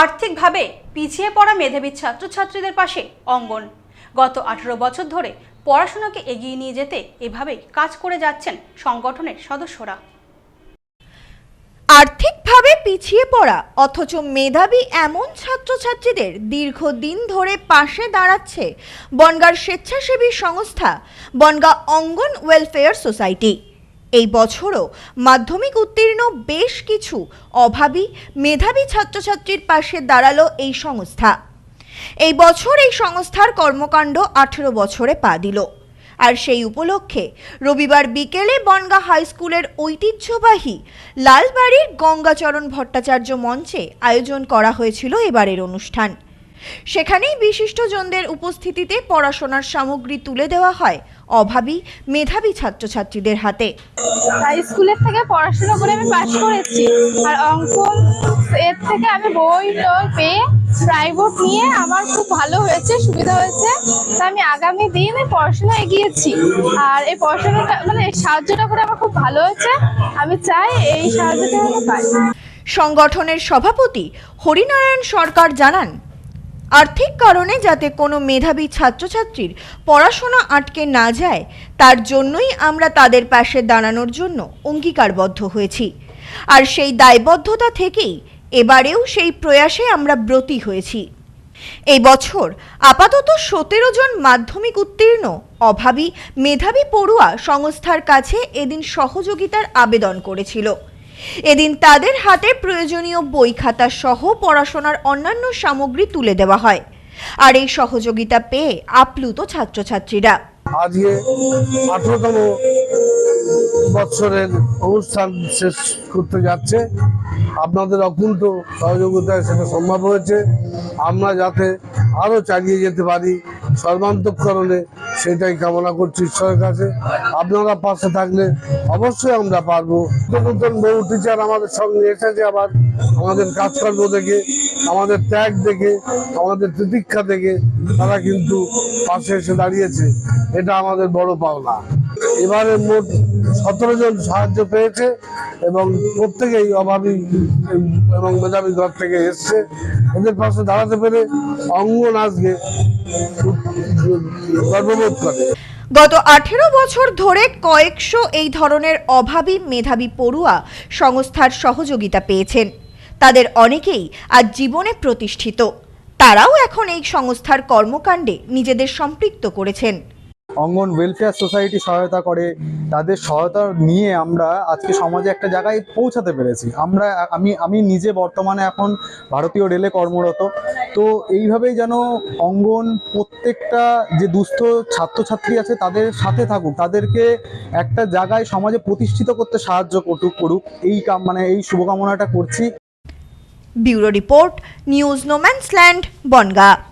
আর্থিকভাবে পিছিয়ে পড়া মেধাবী ছাত্রছাত্রীদের পাশে অঙ্গন। গত আঠেরো বছর ধরে পড়াশোনাকে এগিয়ে নিয়ে যেতে এভাবেই কাজ করে যাচ্ছেন সংগঠনের সদস্যরা। আর্থিকভাবে পিছিয়ে পড়া অথচ মেধাবী এমন ছাত্রছাত্রীদের দীর্ঘদিন ধরে পাশে দাঁড়াচ্ছে বনগাঁর স্বেচ্ছাসেবী সংস্থা বনগাঁ অঙ্গন ওয়েলফেয়ার সোসাইটি। এই বছরও মাধ্যমিক উত্তীর্ণ বেশ কিছু অভাবী মেধাবী ছাত্রছাত্রীর পাশে দাঁড়াল এই সংস্থা। এই বছর এই সংস্থার কর্মকাণ্ড আঠেরো বছরে পা দিল। আর সেই উপলক্ষে রবিবার বিকেলে বনগা হাই স্কুলের ঐতিহ্যবাহী লালবাড়ির গঙ্গাচরণ ভট্টাচার্য মঞ্চে আয়োজন করা হয়েছিল এবারের অনুষ্ঠান। সেখানেই বিশিষ্টজনদের উপস্থিতিতে পড়াশোনার সামগ্রী তুলে দেওয়া হয় অভাবী মেধাবী ছাত্রছাত্রীদের হাতে। হাই স্কুলের থেকে পড়াশোনা করে আমি পাশ করেছি। আর অঙ্ক এর থেকে আমি বই টই পেয়ে প্রাইভেট নিয়ে আমার খুব ভালো হয়েছে সুবিধা হয়েছে। তা আমি আগামী দিন এই পড়াশোনা এগিয়েছি। আর এই পড়াশোনাটা মানে এই সাহায্যটা করে আমার খুব ভালো হয়েছে। আমি চাই এই সাহায্যটা আমি পাই। সংগঠনের সভাপতি হরিনারায়ণ সরকার জানান আর্থিক কারণে যাতে কোনো মেধাবী ছাত্রছাত্রীর পড়াশোনা আটকে না যায়, তার জন্যই আমরা তাদের পাশে দাঁড়ানোর জন্য অঙ্গীকারবদ্ধ হয়েছি। আর সেই দায়বদ্ধতা থেকেই এবারেও সেই প্রয়াসে আমরা ব্রতী হয়েছি। এই বছর আপাতত সতেরো জন মাধ্যমিক উত্তীর্ণ অভাবী মেধাবী পড়ুয়া সংস্থার কাছে এদিন সহযোগিতার আবেদন করেছিল। এদিন তাদের হাতে প্রয়োজনীয় বই খাতা সহ পড়াশোনার অন্যান্য সামগ্রী তুলে দেওয়া হয়। আর এই সহযোগিতা পেয়ে আপ্লুত ছাত্রছাত্রীরা। আজকে আঠারোতম বৎসরের অনুষ্ঠান শেষ করতে যাচ্ছে। আপনাদের অকুণ্ঠ সহযোগিতায় সেটা সম্ভব হয়েছে। আমরা যাতে আরও চালিয়ে যেতে পারি সর্বান্তকরণে সেটাই কামনা করছি ঈশ্বরের কাছে। আপনারা পাশে থাকলে অবশ্যই আমরা পারব। নতুন বহু টিচার আমাদের সঙ্গে এসেছে আবার, আমাদের কাজকর্ম দেখে, আমাদের ত্যাগ দেখে, আমাদের প্রতীক্ষা দেখে, তারা কিন্তু পাশে এসে দাঁড়িয়েছে। এটা আমাদের বড় পাওনা। এবারে মোট সতেরো জন সাহায্য পেয়েছে এবং প্রত্যেকেই অভাবী এবং মেধাবী ঘর থেকে এসছে। এদের পাশে দাঁড়াতে পেরে অঙ্গন আজকে গর্ববোধ করে। গত আঠেরো বছর ধরে কয়েকশো এই ধরনের অভাবী মেধাবী পড়ুয়া সংস্থার সহযোগিতা পেয়েছেন। তাদের অনেকেই আজ জীবনে প্রতিষ্ঠিত। তারাও এখন এই সংস্থার কর্মকাণ্ডে নিজেদের সম্পৃক্ত করেছেন। অঙ্গন ওয়েলফেয়ার সোসাইটি সহায়তা করে, তাদের সহায়তা নিয়ে আমরা আজকে সমাজে একটা জায়গায় পৌঁছাতে পেরেছি। আমরা, আমি আমি নিজে বর্তমানে এখন ভারতীয় রেলে কর্মরত। তো এইভাবেই যেন অঙ্গন প্রত্যেকটা যে দুস্থ ছাত্রছাত্রী আছে, তাদের সাথে থাকুক, তাদেরকে একটা জায়গায় সমাজে প্রতিষ্ঠিত করতে সাহায্য করুক করুক। এই কাম মানে এই শুভকামনাটা করছি। Bureau report, news No Man's Land Bongaon.